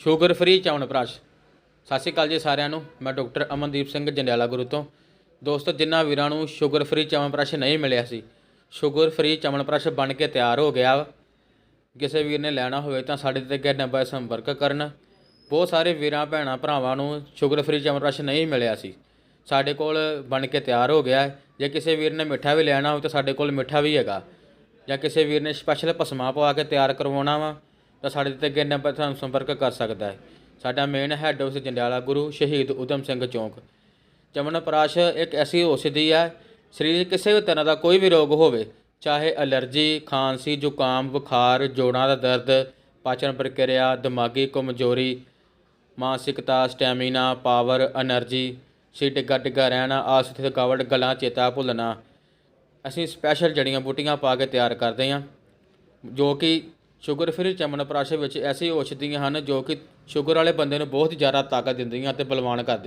Sugar free chyawanprash ਸਤਿ ਸ਼੍ਰੀ ਅਕਾਲ ਜੀ ਸਾਰਿਆਂ ਨੂੰ। ਮੈਂ ਡਾਕਟਰ ਅਮਨਦੀਪ ਸਿੰਘ ਜੰਡਿਆਲਾ ਗੁਰੂ ਤੋਂ। ਦੋਸਤੋ, ਜਿਨ੍ਹਾਂ ਵੀਰਾਂ ਨੂੰ ਸ਼ੂਗਰ ਫ੍ਰੀ ਚਵਨਪ੍ਰਾਸ਼ ਨਹੀਂ ਮਿਲਿਆ ਸੀ ਸ਼ੂਗਰ ਫ੍ਰੀ ਚਵਨਪ੍ਰਾਸ਼ ਬਣ ਕੇ ਤਿਆਰ ਹੋ ਗਿਆ ਵਾ। ਕਿਸੇ ਵੀਰ ਨੇ ਲੈਣਾ ਹੋਵੇ ਤਾਂ ਸਾਡੇ ਤੇ ਅੱਗੇ ਨੰਬਰ ਸੰਪਰਕ ਕਰਨ। ਬਹੁਤ ਸਾਰੇ ਵੀਰਾਂ, ਭੈਣਾਂ, ਭਰਾਵਾਂ ਨੂੰ ਸ਼ੂਗਰ ਫ੍ਰੀ ਚਵਨਪ੍ਰਾਸ਼ ਨਹੀਂ ਮਿਲਿਆ ਸੀ। ਸਾਡੇ ਕੋਲ ਬਣ ਕੇ ਤਿਆਰ ਹੋ ਗਿਆ। ਜੇ ਕਿਸੇ ਵੀਰ ਨੇ ਮਿੱਠਾ ਵੀ ਲੈਣਾ ਹੋਵੇ ਤਾਂ ਸਾਡੇ ਕੋਲ ਮਿੱਠਾ ਵੀ ਹੈਗਾ। ਜਾਂ ਕਿਸੇ ਵੀਰ ਨੇ ਸਪੈਸ਼ਲ ਭਸਮਾ ਪਵਾ ਕੇ ਤਿਆਰ ਕਰਵਾਉਣਾ ਵਾ ਤਾਂ ਸਾਡੇ ਦਿੱਤੇ ਗਏ ਨੰਬਰ ਤੇ ਸਾਨੂੰ ਸੰਪਰਕ ਕਰ ਸਕਦਾ ਹੈ। ਸਾਡਾ main head office Jandiala Guru ਸ਼ਹੀਦ ਉਦਮ ਸਿੰਘ ਚੌਂਕ। ਚਮਨ ਚਮਨਪਰਾਸ਼ ਇੱਕ ਐਸੀ ਔਸ਼ਧੀ ਹੈ, ਸਰੀਰ ਕਿਸੇ ਵੀ ਤਰ੍ਹਾਂ ਦਾ ਕੋਈ ਵੀ ਰੋਗ ਹੋਵੇ, ਚਾਹੇ ਅਲਰਜੀ, ਖਾਂਸੀ, ਜ਼ੁਕਾਮ, ਬੁਖਾਰ, ਜੋੜਾਂ ਦਾ ਦਰਦ, ਪਾਚਨ ਪ੍ਰਕਿਰਿਆ, ਦਿਮਾਗੀ ਕਮਜ਼ੋਰੀ, ਮਾਨਸਿਕਤਾ, ਸਟੈਮੀਨਾ, ਪਾਵਰ ਐਨਰਜੀ ਸਿੱਟ ਗੱਡਗਾ ਰਹਿਣਾ ਆਸਥ ਥਕਾਵਟ, ਗਲਾਂ, ਚੇਤਾ ਭੁੱਲਣਾ। ਅਸੀਂ ਸਪੈਸ਼ਲ ਜੜੀਆਂ ਬੂਟੀਆਂ ਪਾ ਕੇ ਤਿਆਰ ਕਰਦੇ ਹਾਂ, ਜੋ ਕਿ ਸ਼ੂਗਰ ਫ੍ਰੀ ਚਮਨਪ੍ਰਾਸ਼ ਵਿੱਚ ਐਸੀ ਔਸ਼ਧੀਆਂ ਹਨ ਜੋ ਕਿ ਸ਼ੂਗਰ ਵਾਲੇ ਬੰਦੇ ਨੂੰ ਬਹੁਤ ਜ਼ਿਆਦਾ ਤਾਕਤ ਦਿੰਦੀਆਂ ਅਤੇ ਬਲਵਾਨ ਕਰਦੀਆਂ।